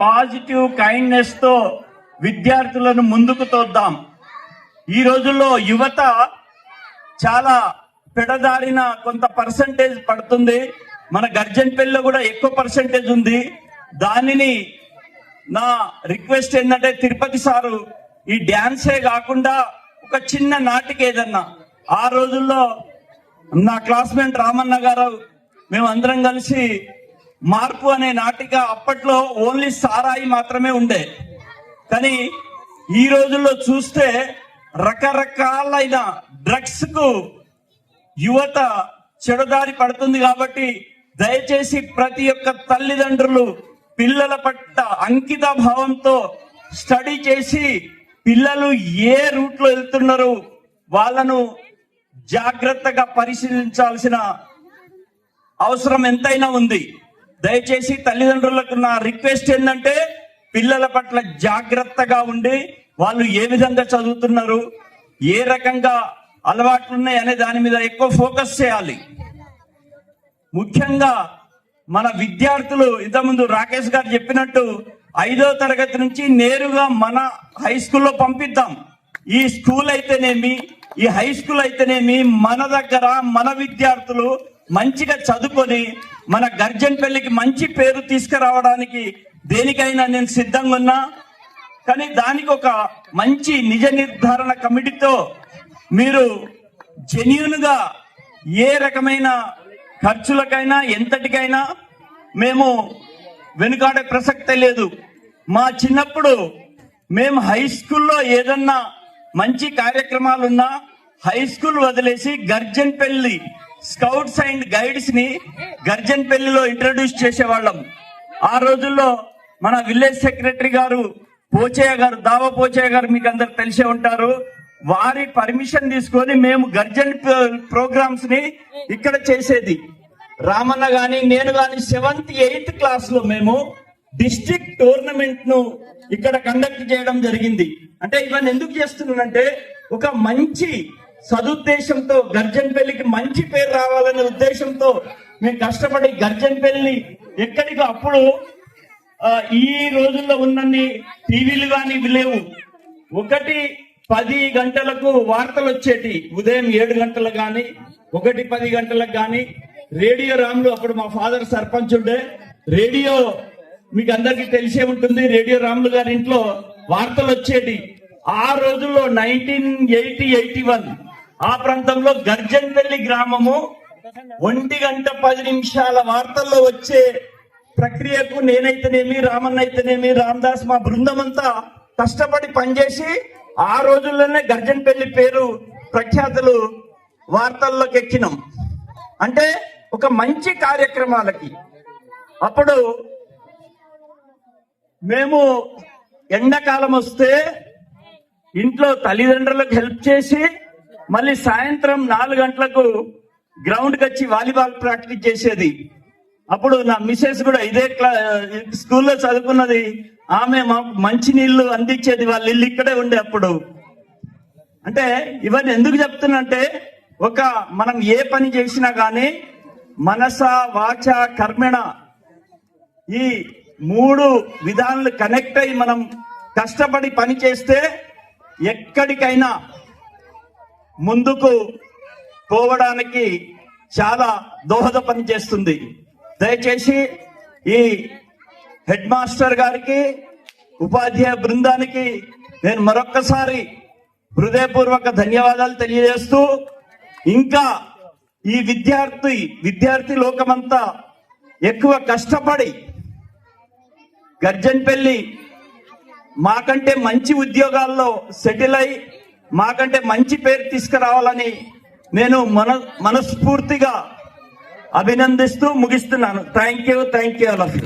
Positive కైండ్నెస్తో విద్యార్థులను ముందుకు తోద్దాం. ఈ రోజుల్లో యువత చాలా పెడదారిన కొంత పర్సంటేజ్ పడుతుంది. మన గర్జన్పల్లిలో కూడా ఎక్కువ పర్సంటేజ్ ఉంది. దానిని నా రిక్వెస్ట్ ఏంటంటే తిరుపతి సారు ఈ డ్యాన్సే కాకుండా ఒక చిన్న నాటిక ఏదన్నా. ఆ రోజుల్లో నా క్లాస్మేట్ రామన్న గారు మేము అందరం కలిసి మార్పు అనే నాటిక అప్పట్లో ఓన్లీ సారాయి మాత్రమే ఉండే. కానీ ఈ రోజుల్లో చూస్తే రకరకాలైన డ్రగ్స్కు యువత చెడుదారి పడుతుంది కాబట్టి దయచేసి ప్రతి ఒక్క తల్లిదండ్రులు పిల్లల పట్ల అంకిత భావంతో స్టడీ చేసి పిల్లలు ఏ రూట్లో వెళ్తున్నారు వాళ్ళను జాగ్రత్తగా పరిశీలించాల్సిన అవసరం ఎంతైనా ఉంది. దయచేసి తల్లిదండ్రులకు నా రిక్వెస్ట్ ఏంటంటే పిల్లల పట్ల జాగ్రత్తగా ఉండి వాళ్ళు ఏ విధంగా చదువుతున్నారు ఏ రకంగా అలవాట్లున్నాయి అనే దాని మీద ఎక్కువ ఫోకస్ చేయాలి. ముఖ్యంగా మన విద్యార్థులు ఇంతకుముందు రాకేష్ గారు చెప్పినట్టు ఐదో తరగతి నుంచి నేరుగా మన హై స్కూల్లో పంపిద్దాం. ఈ స్కూల్ అయితేనేమి ఈ హై స్కూల్ అయితేనేమి మన దగ్గర మన విద్యార్థులు మంచిగా చదువుకొని మన గర్జన్ పెళ్ళికి మంచి పేరు తీసుకురావడానికి దేనికైనా నేను సిద్ధంగా ఉన్నా. కానీ దానికి ఒక మంచి నిజ నిర్ధారణ కమిటీతో మీరు జెన్యున్గా ఏ రకమైన ఖర్చులకైనా ఎంతటికైనా మేము వెనుకాడే ప్రసక్తే లేదు. మా చిన్నప్పుడు మేము హై స్కూల్లో ఏదన్నా మంచి కార్యక్రమాలున్నా హై స్కూల్ వదిలేసి గర్జన్ పెళ్ళి స్కౌట్స్ అండ్ గైడ్స్ని గర్జన్ పెళ్ళిలో ఇంట్రడ్యూస్ చేసేవాళ్ళం. ఆ రోజుల్లో మన విలేజ్ సెక్రటరీ గారు పోచయ్య గారు దావ పోచయ్య గారు మీకు అందరు తెలిసే ఉంటారు. వారి పర్మిషన్ తీసుకొని మేము గర్జన్ ప్రోగ్రామ్స్ని ఇక్కడ చేసేది. రామన్న గాని నేను గాని సెవెంత్ ఎయిత్ క్లాస్లో మేము డిస్ట్రిక్ట్ టోర్నమెంట్ను ఇక్కడ కండక్ట్ చేయడం జరిగింది. అంటే ఇవన్నీ ఎందుకు చేస్తున్నానంటే ఒక మంచి సదుద్దేశంతో గర్జన్ పెళ్ళికి మంచి పేరు రావాలనే ఉద్దేశంతో మేము కష్టపడి గర్జన్ పెళ్ళి ఎక్కడికి అప్పుడు ఈ రోజుల్లో ఉన్నన్ని టీవీలు కానీ లేవు. ఒకటి పది గంటలకు వార్తలు వచ్చేటి ఉదయం ఏడు గంటలకు కానీ ఒకటి పది గంటలకు కానీ రేడియో రాములు అప్పుడు మా ఫాదర్ సర్పంచ్ ఉండే. రేడియో మీకు అందరికీ తెలిసే ఉంటుంది రేడియో రాములు గారి ఇంట్లో వార్తలు వచ్చేటి. ఆ రోజుల్లో నైన్టీన్ ఎయిటీ ఎయిటీ వన్ ఆ ప్రాంతంలో గర్జన్పల్లి గ్రామము ఒంటి గంట పది నిమిషాల వార్తల్లో వచ్చే ప్రక్రియకు నేనైతేనేమి రామన్న అయితేనేమి రామదాస్ మా బృందం అంతా కష్టపడి పనిచేసి ఆ రోజుల్లోనే గర్జన్ పేరు ప్రఖ్యాతులు వార్తల్లోకి ఎక్కినాం. అంటే ఒక మంచి కార్యక్రమాలకి. అప్పుడు మేము ఎండాకాలం వస్తే ఇంట్లో తల్లిదండ్రులకు హెల్ప్ చేసి మళ్ళీ సాయంత్రం నాలుగు గంటలకు గ్రౌండ్కి వచ్చి వాలీబాల్ ప్రాక్టీస్ చేసేది. అప్పుడు నా మిసెస్ కూడా ఇదే క్లా స్కూల్లో చదువుకున్నది. ఆమె మాకు మంచి నీళ్ళు అందించేది వాళ్ళ ఇల్లు ఇక్కడే ఉండే అప్పుడు. అంటే ఇవన్నీ ఎందుకు చెప్తున్నంటే ఒక మనం ఏ పని చేసినా కానీ మనస వాచ కర్మణ ఈ మూడు విధానాలు కనెక్ట్ అయి మనం కష్టపడి పని చేస్తే ఎక్కడికైనా ముందుకు పోవడానికి చాలా దోహద పని చేస్తుంది. దయచేసి ఈ హెడ్ మాస్టర్ గారికి ఉపాధ్యాయ బృందానికి నేను మరొక్కసారి హృదయపూర్వక ధన్యవాదాలు తెలియజేస్తూ ఇంకా ఈ విద్యార్థి విద్యార్థి లోకమంతా ఎక్కువ కష్టపడి గర్జన్పల్లి మాకంటే మంచి ఉద్యోగాల్లో సెటిల్ అయి మాకంటే మంచి పేరు తీసుకురావాలని నేను మన మనస్ఫూర్తిగా అభినందిస్తూ ముగిస్తున్నాను. Thank you thank you all of you